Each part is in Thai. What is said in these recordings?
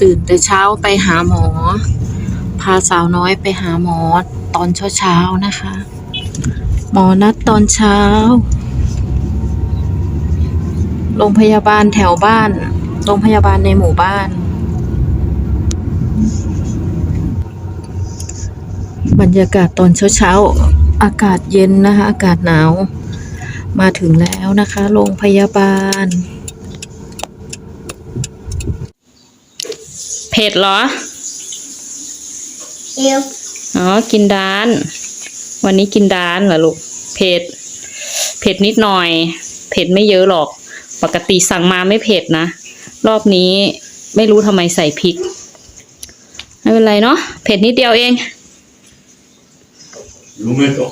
ตื่นแต่เช้าไปหาหมอ พาสาวน้อยไปหาหมอตอนเช้าๆนะคะ หมอนัดตอนเช้า โรงพยาบาลแถวบ้าน โรงพยาบาลในหมู่บ้าน บรรยากาศตอนเช้าๆ อากาศเย็นนะคะ อากาศหนาว มาถึงแล้วนะคะ โรงพยาบาล เผ็ดเหรอเอวอ๋อ กินดาน วันนี้กินดานเหรอลูก เผ็ด เผ็ดนิดหน่อย เผ็ดไม่เยอะหรอก ปกติสั่งมาไม่เผ็ดนะ รอบนี้ไม่รู้ทำไมใส่พริก ไม่เป็นไรเนาะ เผ็ดนิดเดียวเอง Lumeto.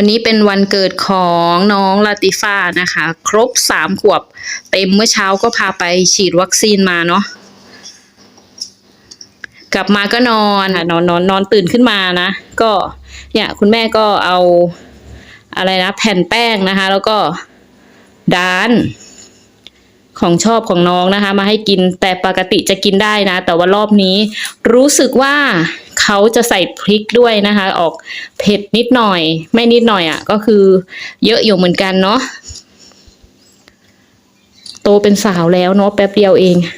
วันนี้เป็นวันเกิดของน้องลาติฟ้านะคะ ครบสามขวบ เต็มเมื่อเช้าก็พาไปฉีดวัคซีนมาเนาะกลับมาก็นอนค่ะนอนนอนนอนตื่นขึ้นมานะ ก็เนี่ยคุณแม่ก็เอาอะไรนะแผ่นแป้งนะคะ แล้วก็ดานของชอบของน้องนะคะ มาให้กินแต่ปกติจะกินได้นะ แต่ว่ารอบนี้รู้สึกว่า เขาจะใส่พริกด้วยนะคะ ออกเผ็ดนิดหน่อย ไม่นิดหน่อยอะ่ะ ก็คือเยอะอยู่เหมือนกันเนาะโตเป็นสาวแล้วเนาะแป๊บเดียวเองอ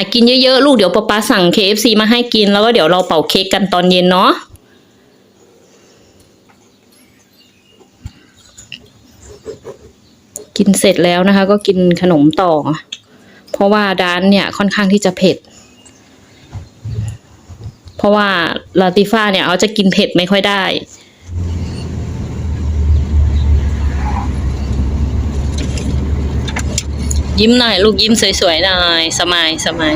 ะกินเยอะๆ ลูกเดี๋ยวป๊าป๊าสั่ง KFC มาให้กินแล้วก็เดี๋ยวเราเป่าเค้กกันตอนเย็นเนาะ กินเสร็จแล้วนะคะ ก็กินขนมต่อ เพราะว่าดานเนี่ยค่อนข้างที่จะเผ็ด เพราะว่าลาติฟ้าเนี่ยเขาจะกินเผ็ดไม่ค่อยได้ยิ้มหน่อย ลูกยิ้มสวยๆหน่อย สมายสมาย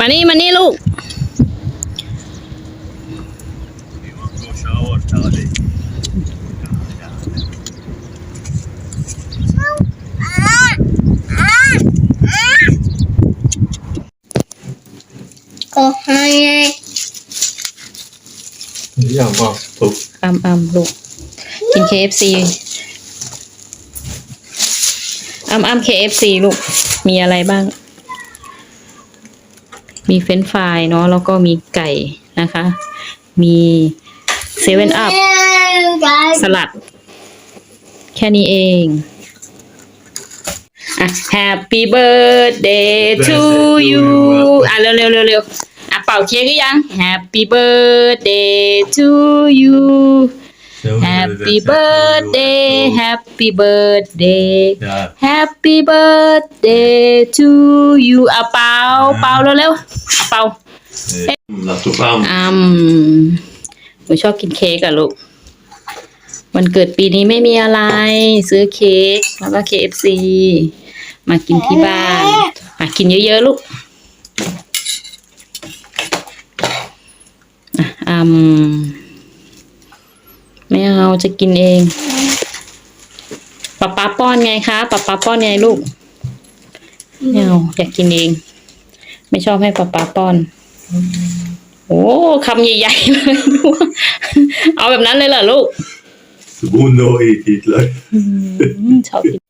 มานี่มานี่ลูก Go shower, Charlie. ก็ให้ไง Ja, bara upp. อัมอัมลูก กิน KFC อัมอัม KFC ลูก มีอะไรบ้าง มีเฟรนช์ฟรายเนาะแล้วก็มีไก่นะคะ มีเซเว่นอัพสลัด แค่นี้เองอะ Happy birthday to you อะเร็วเร็วเร็วเร็วอะเป่าเค้กหรือยัง Happy birthday to you Happy birthday Happy birthday Ja, Happy birthday to you อะเป่าเป่าเร็วเร็วอะ เป่า la tog fram. อืมหนูชอบกินเค้กอะลูก วันเกิดปีนี้ไม่มีอะไร ซื้อเค้กแล้วก็ KFC มากินที่บ้านมากินเยอะๆลูกอืมไม่เอาจะกินเองป๊าป๊าป้อนไงคะป๊าป๊าป้อนไงลูกไม่เอาอยากกินเอง ไม่ชอบให้ป๊าป๊าป้อน โอ้คำใหญ่ๆเลยเอาแบบนั้นเลยเหรอลูก Wunder i Hitler. อืมชอบกิน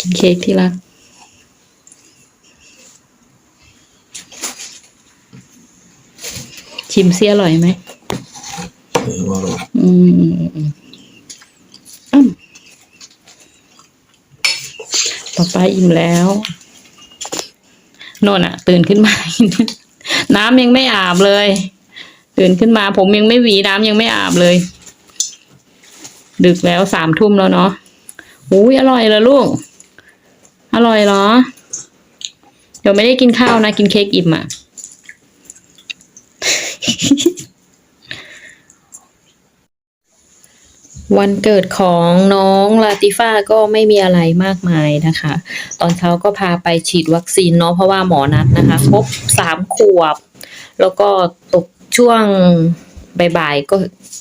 กินเค้กที่รักชิมเสียอร่อยไหม Vadå? อืม อืมป๊าป๊าอิ่มแล้วโน่นอะตื่นขึ้นมา น้ำยังไม่อาบเลย ตื่นขึ้นมา ผมยังไม่หวีน้ำยังไม่อาบเลย ดึกแล้วสามทุ่มแล้วเนาะอุ้ยอร่อยเหรอลูก อร่อยเหรอ เดี๋ยวไม่ได้กินข้าวนะ กินเค้กอิ่มอะ วันเกิดของน้องลาติฟ้าก็ไม่มีอะไรมากมายนะคะ ตอนเช้าก็พาไปฉีดวัคซีนเนาะเพราะว่าหมอนัดนะคะ ครบสามขวบ แล้วก็ตกช่วงบ่ายๆก็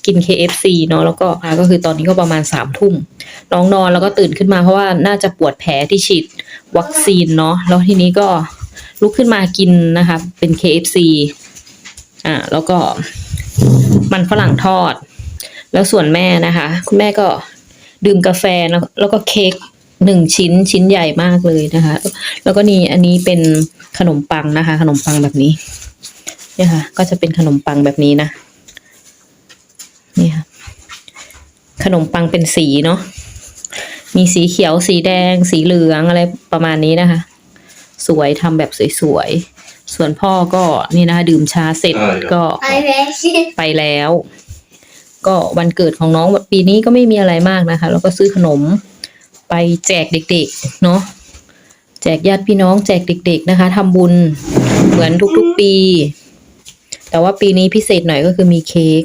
กิน KFC เนาะแล้วก็ก็คือตอนนี้ก็ประมาณสามทุ่มน้องนอนแล้วก็ตื่นขึ้นมาเพราะว่าน่าจะปวดแผลที่ฉีดวัคซีนเนาะแล้วทีนี้ก็ลุกขึ้นมากินนะคะ เป็น KFC อ่าแล้วก็มันฝรั่งทอด แล้วส่วนแม่นะคะ คุณแม่ก็ดื่มกาแฟแล้วแล้วก็เค้กหนึ่งชิ้นชิ้นใหญ่มากเลยนะคะ แล้วก็นี่อันนี้เป็นขนมปังนะคะ ขนมปังแบบนี้เนี่ยค่ะ ก็จะเป็นขนมปังแบบนี้นะนี่ค่ะขนมปังเป็นสีเนาะมีสีเขียวสีแดง สีเหลืองอะไรประมาณนี้นะคะ สวยทำแบบสวยๆส่วนพ่อก็นี่นะคะดื่มชาเสร็จอ่าก็ I wish ไปแล้ว ก็วันเกิดของน้องปีนี้ก็ไม่มีอะไรมากนะคะ แล้วก็ซื้อขนมไปแจกเด็กๆเนาะแจกญาติพี่น้องแจกเด็ก ๆนะคะทำบุญเหมือนทุกๆปี แต่ว่าปีนี้พิเศษหน่อยก็คือมีเค้ก